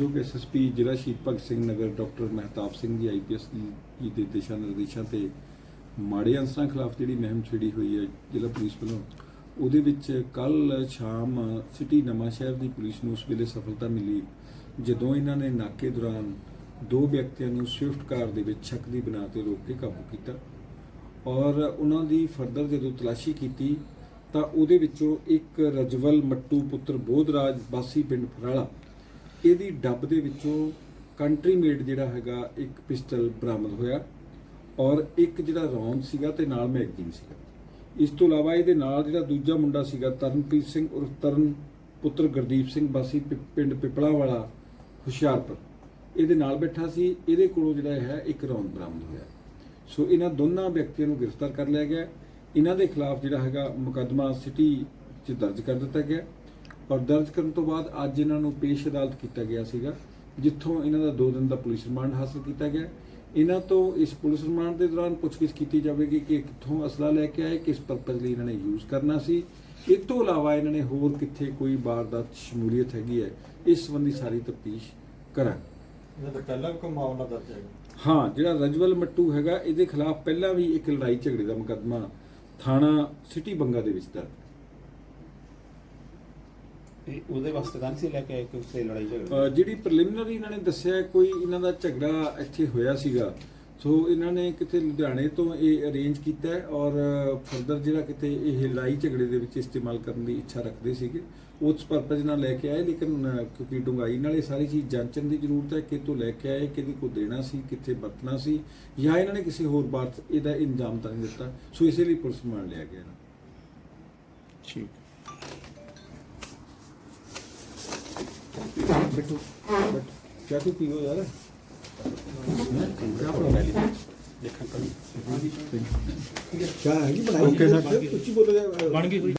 ਮਾਨਯੋਗ ਐਸਐਸਪੀ ਜ਼ਿਲ੍ਹਾ Shaheed Bhagat Singh Nagar doctor Mehtab Singh ji IPS ਜੀ ਦੇ ਦਿਸ਼ਾ ਨਿਰਦੇਸ਼ਾਂ ਤੇ ਮਾੜੇ ਅਨਸਰਾਂ ਖਿਲਾਫ ਜਿਹੜੀ ਮੁਹਿੰਮ ਛੇੜੀ ਹੋਈ ਹੈ ਜ਼ਿਲ੍ਹਾ ਪੁਲਿਸ ਵੱਲੋਂ, ਉਹਦੇ ਵਿੱਚ ਕੱਲ ਸ਼ਾਮ ਸਿਟੀ ਨਵਾਂ ਸ਼ਹਿਰ ਦੀ ਪੁਲਿਸ ਨੂੰ ਉਸ ਵੇਲੇ ਸਫਲਤਾ ਮਿਲੀ, ਜਦੋਂ ਇਹਨਾਂ ਨੇ ਨਾਕੇ ਦੌਰਾਨ ਦੋ ਵਿਅਕਤੀਆਂ ਨੂੰ ਸਵਿਫਟ ਕਾਰ ਦੇ ਵਿੱਚ ਸ਼ੱਕ ਦੀ ਬਣਾ ਤੇ ਰੋਕ ਕੇ ਕਾਬੂ ਕੀਤਾ ਔਰ ਉਹਨਾਂ ਦੀ ਫਰਦਰ ਜਦੋਂ ਤਲਾਸ਼ੀ ਕੀਤੀ, ਤਾਂ ਉਹਦੇ ਵਿੱਚੋਂ ਇੱਕ ਰਜਵਲ ਮੱਟੂ ਪੁੱਤਰ ਬੋਧਰਾਜ ਵਾਸੀ ਪਿੰਡ ਫਰਾਲਾ ਇਹਦੀ ਡੱਬ ਦੇ ਵਿੱਚੋਂ ਕੰਟਰੀ ਮੇਡ ਜਿਹੜਾ ਹੈਗਾ ਇੱਕ ਪਿਸਟਲ ਬਰਾਮਦ ਹੋਇਆ ਔਰ ਇੱਕ ਜਿਹੜਾ ਰੌਂਦ ਸੀਗਾ ਤੇ ਨਾਲ ਮੈਗਜ਼ੀਨ ਸੀਗਾ। ਇਸ ਤੋਂ ਇਲਾਵਾ ਇਹਦੇ ਨਾਲ ਜਿਹੜਾ ਦੂਜਾ ਮੁੰਡਾ ਸੀਗਾ ਤਰਨਪ੍ਰੀਤ ਸਿੰਘ ਉਰਫ ਤਰਨ ਪੁੱਤਰ ਗੁਰਦੀਪ ਸਿੰਘ ਬਾਸੀ ਪਿ- ਪਿੰਡ ਪਿਪਲਾ ਵਾਲਾ ਹੁਸ਼ਿਆਰਪੁਰ। ਇਹਦੇ ਨਾਲ ਬੈਠਾ ਸੀ, ਇਹਦੇ ਕੋਲੋਂ ਜਿਹੜਾ ਹੈ ਇੱਕ ਰੌਂਦ ਬਰਾਮਦ ਹੋਇਆ। ਸੋ ਇਹਨਾਂ ਦੋਨਾਂ ਵਿਅਕਤੀਆਂ ਨੂੰ ਗ੍ਰਿਫਤਾਰ ਕਰ ਲਿਆ ਗਿਆ। ਇਹਨਾਂ ਦੇ ਖਿਲਾਫ ਜਿਹੜਾ ਹੈਗਾ ਮੁਕੱਦਮਾ ਸਿਟੀ 'ਚ ਦਰਜ ਕਰ ਦਿੱਤਾ ਗਿਆ। ਔਰ ਦਰਜ ਕਰਨ ਤੋਂ ਬਾਅਦ ਅੱਜ ਇਹਨਾਂ ਨੂੰ ਪੇਸ਼ ਅਦਾਲਤ ਕੀਤਾ ਗਿਆ ਸੀਗਾ ਜਿੱਥੋਂ ਇਹਨਾਂ ਦਾ 2 ਦਿਨ ਦਾ ਪੁਲਿਸ ਰਿਮਾਂਡ ਹਾਸਲ ਕੀਤਾ ਗਿਆ। ਇਹਨਾਂ ਤੋਂ ਇਸ ਪੁਲਿਸ ਰਿਮਾਂਡ ਦੇ ਦੌਰਾਨ ਪੁੱਛਗਿੱਛ ਕੀਤੀ ਜਾਵੇਗੀ ਕਿ ਕਿੱਥੋਂ ਅਸਲਾ ਲੈ ਕੇ ਆਏ ਕਿਸ ਪਰਪਸ ਲਈ ਇਹਨਾਂ ਨੇ ਯੂਜ਼ ਕਰਨਾ ਸੀ। ਇਹ ਤੋਂ ਇਲਾਵਾ ਇਹਨਾਂ ਨੇ ਹੋਰ ਕਿੱਥੇ ਕੋਈ ਵਾਰਦਾਤ ਸ਼ਮੂਲੀਅਤ ਹੈਗੀ ਹੈ ਇਸ ਸੰਬੰਧੀ ਸਾਰੀ ਤਫਤੀਸ਼ ਕਰਾਂਗੇ। ਇਹਨਾਂ ਦਾ ਪਹਿਲਾਂ ਕੋਈ ਮਾਮਲਾ ਦਰਜ ਹੈ? ਹਾਂ ਜਿਹੜਾ ਰਜਵਲ ਮੱਟੂ ਹੈਗਾ ਇਹਦੇ ਖਿਲਾਫ ਪਹਿਲਾਂ ਵੀ ਇੱਕ ਲੜਾਈ ਝਗੜੇ ਦਾ ਮੁਕੱਦਮਾ ਥਾਣਾ ਸਿਟੀ ਬੰਗਾ ਦੇ ਵਿੱਚ ਦਰਜ ਉਹਦੇ ਵਾਸਤੇ ਤਾਂ ਨਹੀਂ ਸੀ ਲੈ ਕੇ ਆਏ ਕਿ ਉਸੇ ਲੜਾਈ ਝਗੜੇ? ਜਿਹੜੀ ਪ੍ਰੀਲਿਮਿਨਰੀ ਇਹਨਾਂ ਨੇ ਦੱਸਿਆ ਕੋਈ ਇਹਨਾਂ ਦਾ ਝਗੜਾ ਇੱਥੇ ਹੋਇਆ ਸੀਗਾ। ਸੋ ਇਹਨਾਂ ਨੇ ਕਿਤੇ ਲੁਧਿਆਣੇ ਤੋਂ ਇਹ ਅਰੇਂਜ ਕੀਤਾ ਹੈ ਔਰ ਫਰਦਰ ਜਿਹੜਾ ਕਿਤੇ ਇਹ ਲੜਾਈ ਝਗੜੇ ਦੇ ਵਿੱਚ ਇਸਤੇਮਾਲ ਕਰਨ ਦੀ ਇੱਛਾ ਰੱਖਦੇ ਸੀਗੇ ਉਸ ਪਰਪਸ ਨਾਲ ਲੈ ਕੇ ਆਏ ਲੇਕਿਨ ਕਿਉਂਕਿ ਡੁੰਗਾਈ ਨਾਲ ਇਹ ਸਾਰੀ ਚੀਜ਼ ਜਾਂਚਣ ਦੀ ਜ਼ਰੂਰਤ ਹੈ ਕਿ ਤੋਂ ਲੈ ਕੇ ਆਏ ਕਿਹਦੇ ਕੋ ਦੇਣਾ ਸੀ ਕਿੱਥੇ ਵਰਤਣਾ ਸੀ ਜਾਂ ਇਹਨਾਂ ਨੇ ਕਿਸੇ ਹੋਰ ਬਾਤ ਇਹਦਾ ਇੰਜਾਮ ਤਾਂ ਨਹੀਂ ਦਿੱਤਾ। ਸੋ ਇਸੇ ਲਈ ਪੁਲਿਸ ਮੰਨ ਲਿਆ ਗਿਆ। ਇਹਨਾਂ ਨੂੰ। ਠੀਕ। ਬਿੱਟੂ ਬਟ ਪੀਓ ਯਾਰ ਦੇਖਾਂ ਕੱਲ ਕਿਆ ਹੈ ਕਿ ਬਣਾਈ? Okay sir. ਕੁਝ ਬੋਲੋ ਬਣ ਗਈ।